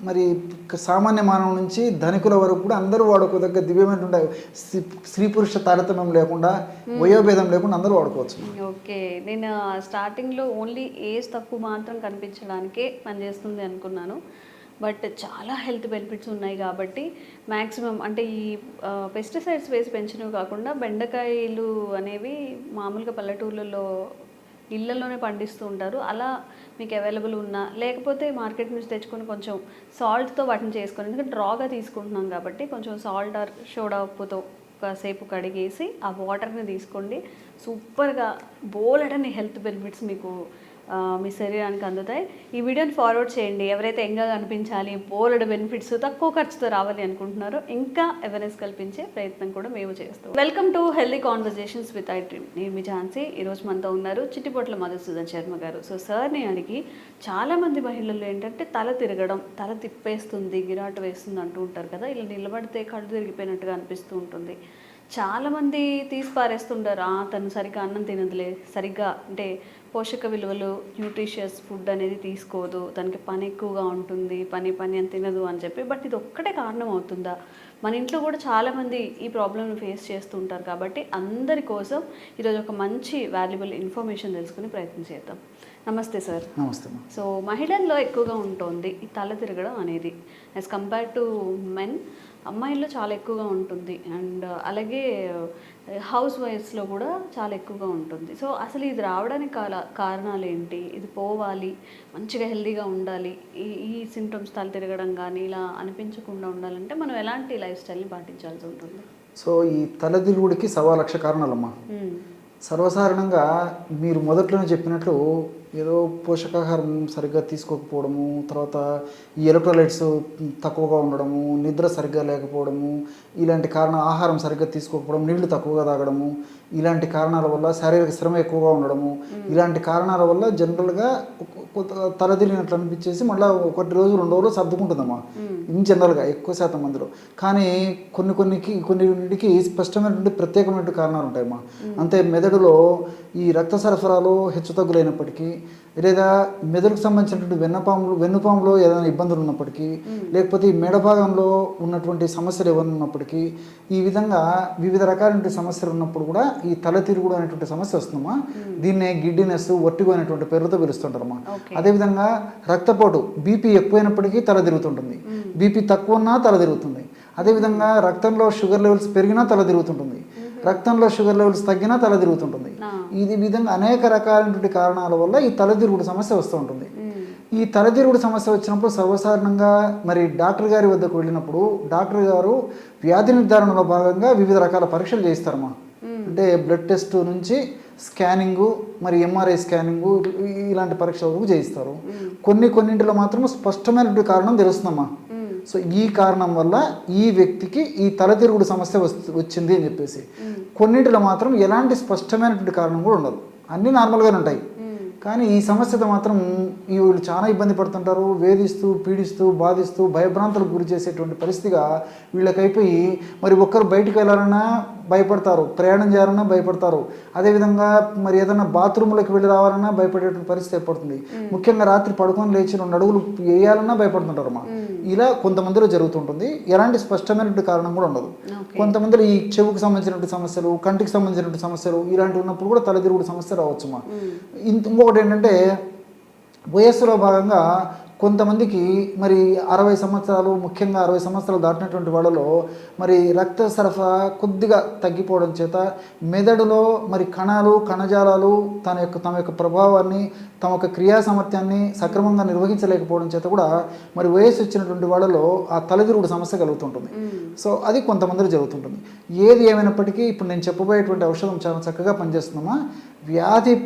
మరి సామాన్య మానవం నుంచి ధనికుల వరకు కూడా అందరూ వాడుకోదగ్గ దివ్యమైనటువంటి స్త్రీ- పురుష తారతమ్యం లేకుండా వయోభేదం లేకుండా అందరూ వాడుకోవచ్చు. ఓకే. నేను స్టార్టింగ్లో ఓన్లీ ఏజ్ తక్కువ మాత్రం కనిపించడానికే పనిచేస్తుంది అనుకున్నాను. బట్ చాలా హెల్త్ బెనిఫిట్స్ ఉన్నాయి కాబట్టి మ్యాక్సిమం అంటే ఈ పెస్టిసైడ్స్ వేసి పెంచినవి కాకుండా బెండకాయలు అనేవి మామూలుగా పల్లెటూర్లలో ఇళ్ళల్లోనే పండిస్తూ ఉంటారు. అలా మీకు అవైలబుల్ ఉన్నా లేకపోతే మార్కెట్ నుంచి తెచ్చుకొని కొంచెం సాల్ట్తో వాటిని చేసుకొని ఎందుకంటే డ్రాగా తీసుకుంటున్నాం కాబట్టి కొంచెం సాల్ట్ ఆర్ సోడా ఉప్పుతో కాసేపు కడిగేసి ఆ వాటర్ని తీసుకోండి. సూపర్గా బోలెడని హెల్త్ బెనిఫిట్స్ మీకు మీ శరీరానికి అందుతాయి. ఈ వీడియోని ఫార్వర్డ్ చేయండి. ఎవరైతే ఎంగా కనిపించాలి బోలెడు బెనిఫిట్స్ తక్కువ ఖర్చుతో రావాలి అనుకుంటున్నారో ఇంకా అవేర్నెస్ కల్పించే ప్రయత్నం కూడా మేము చేస్తాం. Welcome to healthy conversations with I dream నేను మీ ఝాన్సీ. ఈరోజు మనతో ఉన్నారు చిట్టిపొట్ల మధుసూదన్ శర్మ గారు. సో సార్ని అడిగి చాలామంది మహిళలు ఏంటంటే తల తిరగడం తల తిప్పేస్తుంది గిరాటు వేస్తుంది అంటూ ఉంటారు కదా. ఇలా నిలబడితే కళ్ళు తిరిగిపోయినట్టుగా అనిపిస్తూ ఉంటుంది. చాలామంది తీసి పారేస్తుంటారు తను సరిగ్గా అన్నం తినదులే. సరిగ్గా అంటే పోషక విలువలు న్యూట్రిషియస్ ఫుడ్ అనేది తీసుకోదు. తనకి పని ఎక్కువగా ఉంటుంది. పని పని అని తినదు అని చెప్పి. బట్ ఇది ఒక్కటే కారణం అవుతుందా? మన ఇంట్లో కూడా చాలామంది ఈ ప్రాబ్లమ్ని ఫేస్ చేస్తూ ఉంటారు కాబట్టి అందరి కోసం ఈరోజు ఒక మంచి వాల్యుబుల్ ఇన్ఫర్మేషన్ తెలుసుకునే ప్రయత్నం చేద్దాం. నమస్తే సార్ నమస్తే సో మహిళల్లో ఎక్కువగా ఉంటుంది ఈ తల తిరగడం అనేది. యాజ్ కంపేర్ టు మెన్ అమ్మాయిల్లో చాలా ఎక్కువగా ఉంటుంది. అండ్ అలాగే హౌస్ వైఫ్స్లో కూడా చాలా ఎక్కువగా ఉంటుంది. సో అసలు ఇది రావడానికి కాల కారణాలు ఏంటి? ఇది పోవాలి మంచిగా హెల్తీగా ఉండాలి ఈ ఈ సిమ్టమ్స్ తల తిరగడం కానీ ఇలా అనిపించకుండా ఉండాలంటే మనం ఎలాంటి లైఫ్ స్టైల్ని పాటించాల్సి ఉంటుంది? సో ఈ తలదిరుగుడికి సవా లక్ష కారణాలమ్మా. మ్మ్. సర్వసాధారణంగా మీరు మొదట్లోనే చెప్పినట్లు ఏదో పోషకాహారం సరిగ్గా తీసుకోకపోవడము తర్వాత ఈ ఎలక్ట్రోలైట్స్ తక్కువగా ఉండడము నిద్ర సరిగ్గా లేకపోవడము ఇలాంటి కారణ ఆహారం సరిగ్గా తీసుకోకపోవడం నీళ్ళు తక్కువగా తాగడము ఇలాంటి కారణాల వల్ల శారీరక శ్రమ ఎక్కువగా ఉండడము ఇలాంటి కారణాల వల్ల జనరల్గా తలదిరిగినట్లు అనిపించేసి మళ్ళీ ఒకటి రోజు రెండు రోజులు సర్దుకుంటుందమ్మా. ఇన్ జనరల్గా ఎక్కువ శాతం మందిలో కానీ కొన్ని కొన్నికి కొన్నింటికి స్పష్టమైనటువంటి ప్రత్యేకమైన కారణాలు ఉంటాయమ్మా అంతే మెదడులో ఈ రక్త సరఫరాలో హెచ్చుతగ్గులైనప్పటికీ లేదా మెదడుకు సంబంధించినటువంటి వెన్నపాములు వెన్నుపాములో ఏదైనా ఇబ్బందులు ఉన్నప్పటికీ లేకపోతే ఈ మెడ భాగంలో ఉన్నటువంటి సమస్యలు ఏమైనా ఉన్నప్పటికీ ఈ విధంగా వివిధ రకాలైన సమస్యలు ఉన్నప్పుడు కూడా ఈ తల తిరుగుడు అనేటువంటి సమస్య వస్తుందమ్మా. దీన్నే గిడ్డినెస్ ఒట్టిగో అనేటువంటి పేరుతో పిలుస్తుంటారమ్మా. అదేవిధంగా రక్తపోటు బీపీ ఎక్కువైనప్పటికీ తల తిరుగుతుంటుంది. బీపీ తక్కువ ఉన్నా తల తిరుగుతుంది. అదేవిధంగా రక్తంలో షుగర్ లెవెల్స్ పెరిగినా తల తిరుగుతుంటుంది. రక్తంలో షుగర్ లెవెల్స్ తగ్గినా తల తిరుగుతుంటుంది. ఇది విధంగా అనేక రకాలైనటువంటి కారణాల వల్ల ఈ తలదిరుగుడు సమస్య వస్తూ ఉంటుంది. ఈ తలదిరుగుడు సమస్య వచ్చినప్పుడు సర్వసాధారణంగా మరి డాక్టర్ గారి వద్దకు వెళ్ళినప్పుడు డాక్టర్ గారు వ్యాధి నిర్ధారణలో భాగంగా వివిధ రకాల పరీక్షలు చేయిస్తారమ్మా అంటే బ్లడ్ టెస్ట్ నుంచి స్కానింగు మరి ఎంఆర్ఐ స్కానింగు ఇలాంటి పరీక్షల వరకు చేయిస్తారు. కొన్ని కొన్నింటిలో మాత్రం స్పష్టమైనటువంటి కారణం తెలుస్తుందమ్మా. మ్మ్. సో ఈ కారణం వల్ల ఈ వ్యక్తికి ఈ తలతిరుగుడు సమస్య వచ్చింది అని చెప్పేసి. కొన్నింటిలో మాత్రం ఎలాంటి స్పష్టమైనటువంటి కారణం కూడా ఉండదు. అన్నీ నార్మల్గానే ఉంటాయి. కానీ ఈ సమస్యతో మాత్రం ఈ వీళ్ళు చాలా ఇబ్బంది పడుతుంటారు వేధిస్తూ పీడిస్తూ బాధిస్తూ భయభ్రాంతులకు గురి చేసేటువంటి పరిస్థితిగా వీళ్ళకైపోయి మరి ఒక్కరు బయటికి వెళ్ళాలన్నా భయపడతారు ప్రయాణం చేయాలన్నా భయపడతారు. అదేవిధంగా మరి ఏదైనా బాత్రూంలోకి వెళ్ళి రావాలన్నా భయపడేటువంటి పరిస్థితి ఏర్పడుతుంది. ముఖ్యంగా రాత్రి పడుకొని లేచి రెండు అడుగులు వేయాలన్నా భయపడుతుంటారు అమ్మా. ఇలా కొంతమందిలో జరుగుతుంటుంది. ఎలాంటి స్పష్టమైనటువంటి కారణం కూడా ఉండదు. కొంతమందిలో ఈ చెవుకు సంబంధించినటువంటి సమస్యలు కంటికి సంబంధించినటువంటి సమస్యలు ఇలాంటివి ఉన్నప్పుడు కూడా తలదిరుగుడు సమస్య రావచ్చుమా ఇంత ఇంకొకటి ఏంటంటే వయస్సులో భాగంగా కొంతమందికి మరి అరవై సంవత్సరాలు ముఖ్యంగా అరవై సంవత్సరాలు దాటినటువంటి వాళ్ళలో మరి రక్త సరఫరా కొద్దిగా తగ్గిపోవడం చేత మెదడులో మరి కణాలు కణజాలాలు తన యొక్క తమ యొక్క ప్రభావాన్ని తమ యొక్క క్రియా సామర్థ్యాన్ని సక్రమంగా నిర్వహించలేకపోవడం చేత కూడా మరి వయస్సు వచ్చినటువంటి వాళ్ళలో ఆ తలదిరుగుడు సమస్య కలుగుతుంటుంది. సో అది కొంతమందిలో జరుగుతుంటుంది. ఏది ఏమైనప్పటికీ ఇప్పుడు నేను చెప్పబోయేటువంటి ఔషధం చాలా చక్కగా పనిచేస్తుందమ్మా. వ్యాధి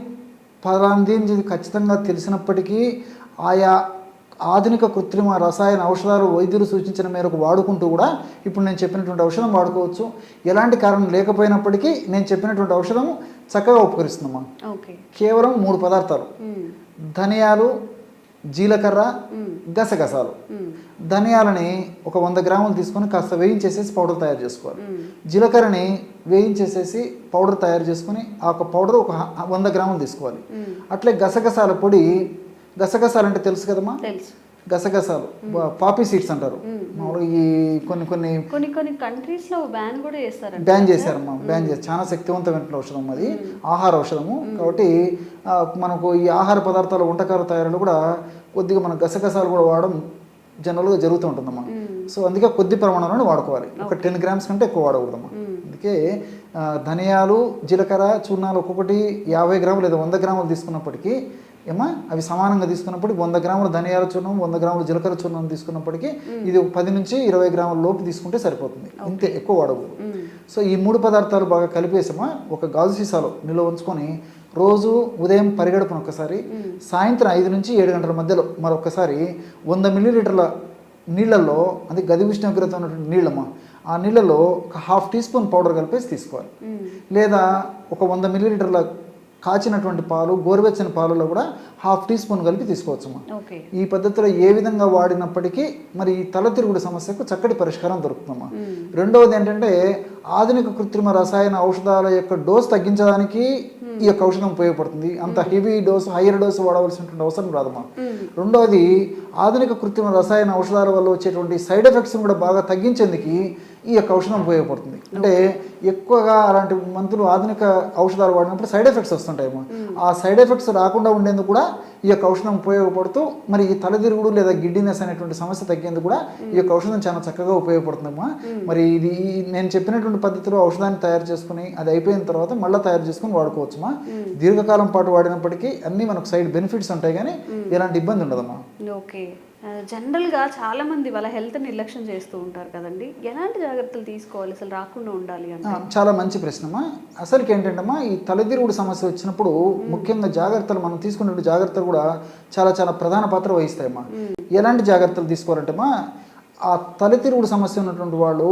అని ఖచ్చితంగా తెలిసినప్పటికీ ఆయా ఆధునిక కృత్రిమ రసాయన ఔషధాలు వైద్యులు సూచించిన మేరకు వాడుకుంటూ కూడా ఇప్పుడు నేను చెప్పినటువంటి ఔషధం వాడుకోవచ్చు. ఎలాంటి కారణం లేకపోయినప్పటికీ నేను చెప్పినటువంటి ఔషధం చక్కగా ఉపకరిస్తుందమ్మా. ఓకే. కేవలం మూడు పదార్థాలు. ధనియాలు జీలకర్ర. గసగసాలు. ధనియాలని ఒక వంద గ్రాములు తీసుకొని కాస్త వేయించేసేసి పౌడర్ తయారు చేసుకోవాలి. జీలకర్రని వేయించేసేసి పౌడర్ తయారు చేసుకొని ఆ ఒక పౌడర్ ఒక వంద గ్రాములు తీసుకోవాలి. అట్లే గసగసాల పొడి గసగసాలు అంటే తెలుసు కదమ్మా తెలుసు గసగసాలు పాపీ సీడ్స్ అంటారు. మామూలుగా ఈ కొన్ని కొన్ని కొన్ని కొన్ని కంట్రీస్లో బ్యాన్ కూడా చేస్తారంట బ్యాన్ చేశారమ్మా బ్యాన్ చేశారు. చాలా శక్తివంతమైన ఔషధం అది ఆహార ఔషధము. కాబట్టి మనకు ఈ ఆహార పదార్థాల వంటకాల తయారీలో కూడా కొద్దిగా మన గసగసాలు కూడా వాడడం జనరల్గా జరుగుతూ ఉంటుందమ్మా. సో అందుకే కొద్ది ప్రమాణంలోనే వాడుకోవాలి. ఒక టెన్ గ్రామ్స్ కంటే ఎక్కువ వాడకూడదమ్మా. అందుకే ధనియాలు జీలకర్ర చూర్ణాలు ఒక్కొక్కటి యాభై గ్రాములు లేదా వంద గ్రాములు తీసుకున్నప్పటికీ ఏమా? అవి సమానంగా తీసుకున్నప్పటికీ వంద గ్రాముల ధనియాల చూర్ణం వంద గ్రాముల జీలకర్ర చూర్ణం తీసుకున్నప్పటికీ ఇది పది నుంచి ఇరవై గ్రాముల లోపు తీసుకుంటే సరిపోతుంది. ఇంతే ఎక్కువ వాడకూడదు. మ్మ్. సో ఈ మూడు పదార్థాలు బాగా కలిపేసామా? ఒక గాజు సీసాలో నిల్వ ఉంచుకొని రోజు ఉదయం పరిగెడుపున ఒక్కసారి సాయంత్రం ఐదు నుంచి ఏడు గంటల మధ్యలో మరొకసారి వంద మిల్లీలీటర్ల నీళ్ళల్లో అది గది ఉష్ణోగ్రత ఉన్నటువంటి నీళ్ళమ్మా ఆ నీళ్ళలో ఒక హాఫ్ టీ స్పూన్ పౌడర్ కలిపేసి తీసుకోవాలి. లేదా ఒక వంద మిల్లీలీటర్ల కాచినటువంటి పాలు గోరువెచ్చని పాలలో కూడా హాఫ్ టీ స్పూన్ కలిపి తీసుకోవచ్చమ్మా. ఈ పద్ధతిలో ఏ విధంగా వాడినప్పటికీ మరి ఈ తల తిరుగుడు సమస్యకు చక్కటి పరిష్కారం దొరుకుతుందమ్మా. రెండవది ఏంటంటే ఆధునిక కృత్రిమ రసాయన ఔషధాల యొక్క డోస్ తగ్గించడానికి ఈ యొక్క ఔషధం ఉపయోగపడుతుంది. అంత హెవీ డోస్ హైయర్ డోస్ వాడవలసినటువంటి అవసరం రాదమ్మా. రెండవది ఆధునిక కృత్రిమ రసాయన ఔషధాల వల్ల వచ్చేటువంటి సైడ్ ఎఫెక్ట్స్ కూడా బాగా తగ్గించేందుకు ఈ యొక్క ఔషధం ఉపయోగపడుతుంది. అంటే ఎక్కువగా అలాంటి మందులు ఆధునిక ఔషధాలు వాడినప్పుడు సైడ్ ఎఫెక్ట్స్ వస్తుంటాయేమో. ఆ సైడ్ ఎఫెక్ట్స్ రాకుండా ఉండేందుకు కూడా ఈ యొక్క ఔషధం ఉపయోగపడుతూ మరి ఈ తలదిరుగుడు లేదా గిడ్డినెస్ అనేటువంటి సమస్య తగ్గేందుకు కూడా ఈ యొక్క ఔషధం చాలా చక్కగా ఉపయోగపడుతుందమ్మా. మరి ఇది నేను చెప్పినటువంటి పద్ధతిలో ఔషధాన్ని తయారు చేసుకుని అది అయిపోయిన తర్వాత మళ్ళీ తయారు చేసుకుని వాడుకోవచ్చుమా? దీర్ఘకాలం పాటు వాడినప్పటికీ అన్నీ మనకు సైడ్ బెనిఫిట్స్ ఉంటాయి కానీ ఎలాంటి ఇబ్బంది ఉండదమ్మా. ఓకే. జనరల్గా చాలా మంది వాళ్ళ హెల్త్ నిర్లక్ష్యం చేస్తూ ఉంటారు కదండి. ఎలాంటి జాగ్రత్తలు తీసుకోవాలి? అసలు రాకుండా ఉండాలి అంటే? చాలా మంచి ప్రశ్నమ్మా. అసలుకి ఏంటంటమ్మా ఈ తలదిరుగుడు సమస్య వచ్చినప్పుడు ముఖ్యంగా జాగ్రత్తలు మనం తీసుకునే జాగ్రత్తలు కూడా చాలా చాలా ప్రధాన పాత్ర వహిస్తాయమ్మా. ఎలాంటి జాగ్రత్తలు తీసుకోవాలంటేమా ఆ తలతిరుగుడు సమస్య ఉన్నటువంటి వాళ్ళు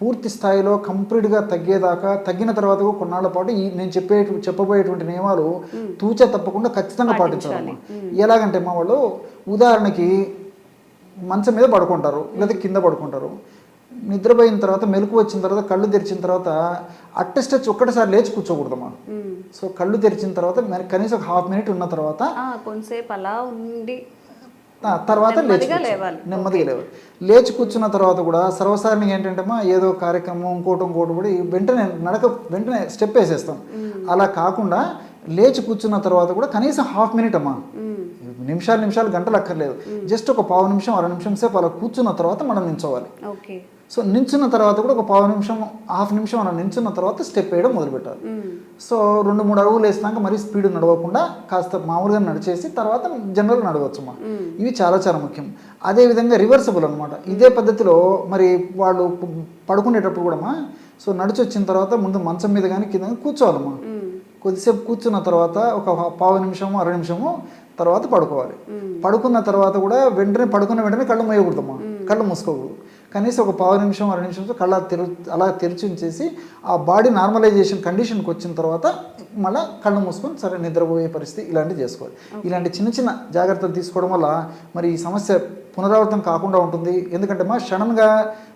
పూర్తి స్థాయిలో కంప్లీట్గా తగ్గేదాకా తగ్గిన తర్వాత కూడా కొన్నాళ్ళ పాటు ఈ నేను చెప్పే చెప్పబోయేటువంటి నియమాలు తూచా తప్పకుండా ఖచ్చితంగా పాటించాలమ్మా ఎలాగంటే మా వాళ్ళు ఉదాహరణకి మంచం మీద పడుకుంటారు లేదా కింద పడుకుంటారు. నిద్రపోయిన తర్వాత మెలకు వచ్చిన తర్వాత కళ్ళు తెరిచిన తర్వాత అట్టెస్టచ్ ఒక్కటిసారి లేచి కూర్చోకూడదమ్మా మ్మ్. సో కళ్ళు తెరిచిన తర్వాత కనీసం ఒక హాఫ్ మినిట్ ఉన్న తర్వాత కొంతసేపు అలా ఉండి తర్వాత లేచి నెమ్మదిగా లేవాలి. లేచి కూర్చున్న తర్వాత కూడా సర్వసాధారణంగా ఏంటంటే ఏదో కార్యక్రమం ఇంకోటి ఇంకోటి కూడా వెంటనే నడక వెంటనే స్టెప్ వేసేస్తాం. అలా కాకుండా లేచి కూర్చున్న తర్వాత కూడా కనీసం హాఫ్ మినిట్ అమ్మా. మ్మ్. నిమిషాలు నిమిషాలు గంటలు అక్కర్లేదు. జస్ట్ ఒక పావు నిమిషం అర నిమిషం సేపు అలా కూర్చున్న తర్వాత మనం నించోవాలి సో నించున్న తర్వాత కూడా ఒక పావు నిమిషం హాఫ్ నిమిషం అలా నించున్న తర్వాత స్టెప్ వేయడం మొదలుపెట్టాలి. సో రెండు మూడు అడుగులు వేసినాక మరీ స్పీడ్ నడవకుండా కాస్త మామూలుగా నడిచేసి తర్వాత జనరల్ నడవచ్చు అమ్మా ఇవి చాలా చాలా ముఖ్యం. అదే విధంగా రివర్సబుల్ అనమాట ఇదే పద్ధతిలో మరి వాళ్ళు పడుకునేటప్పుడు కూడా సో నడిచి వచ్చిన తర్వాత ముందు మంచం మీద కానీ కింద కూర్చోవాలమ్మా. మ్మ్. కొద్దిసేపు కూర్చున్న తర్వాత ఒక పావు నిమిషము అర నిమిషము తర్వాత పడుకోవాలి. పడుకున్న తర్వాత కూడా వెంటనే పడుకున్న వెంటనే కళ్ళు మూయకూడదమ్మా. కళ్ళు మూసుకోకూడదు. కనీసం ఒక పావు నిమిషం అర నిమిషం కళ్ళ తెరు అలా తెరిచి ఉంచేసి ఆ బాడీ నార్మలైజేషన్ కండిషన్కి వచ్చిన తర్వాత మళ్ళీ కళ్ళు మూసుకొని సరే నిద్రపోయే పరిస్థితి ఇలాంటివి చేసుకోవాలి. ఇలాంటి చిన్న చిన్న జాగ్రత్తలు తీసుకోవడం వల్ల మరి ఈ సమస్య పునరావృతం కాకుండా ఉంటుంది. ఎందుకంటే మా సడన్గా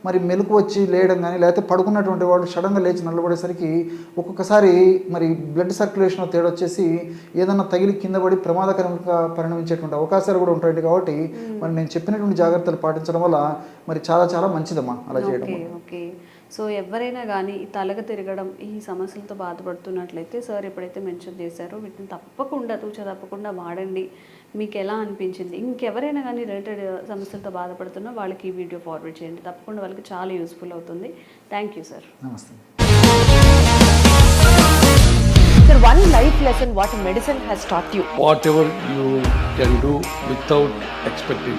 మరి మెలకు వచ్చి లేయడం కానీ లేకపోతే పడుకున్నటువంటి వాళ్ళు సడన్గా లేచి నిలబడేసరికి ఒక్కొక్కసారి మరి బ్లడ్ సర్క్యులేషన్ తేడా వచ్చేసి ఏదన్నా తగిలి కింద పడి ప్రమాదకరంగా పరిణమించేటువంటి అవకాశాలు కూడా ఉంటాయి కాబట్టి మరి నేను చెప్పినటువంటి జాగ్రత్తలు పాటించడం వల్ల మరి చాలా చాలా మంచిదమ్మా అలా చేయడం ఓకే సో ఎవరైనా కానీ ఈ తలగ తిరగడం ఈ సమస్యలతో బాధపడుతున్నట్లయితే సార్ ఎప్పుడైతే మెన్షన్ చేశారో వీటిని తప్పకుండా తూచ తప్పకుండా వాడండి. మీకు ఎలా అనిపించింది? ఇంకెవరైనా కానీ రిలేటెడ్ సమస్యలతో బాధపడుతున్నా వాళ్ళకి ఈ వీడియో ఫార్వర్డ్ చేయండి. తప్పకుండా వాళ్ళకి చాలా యూస్ఫుల్ అవుతుంది. థ్యాంక్ యూ సార్ నమస్తే. Sir, one life lesson what medicine has taught you. whatever you can do without expecting.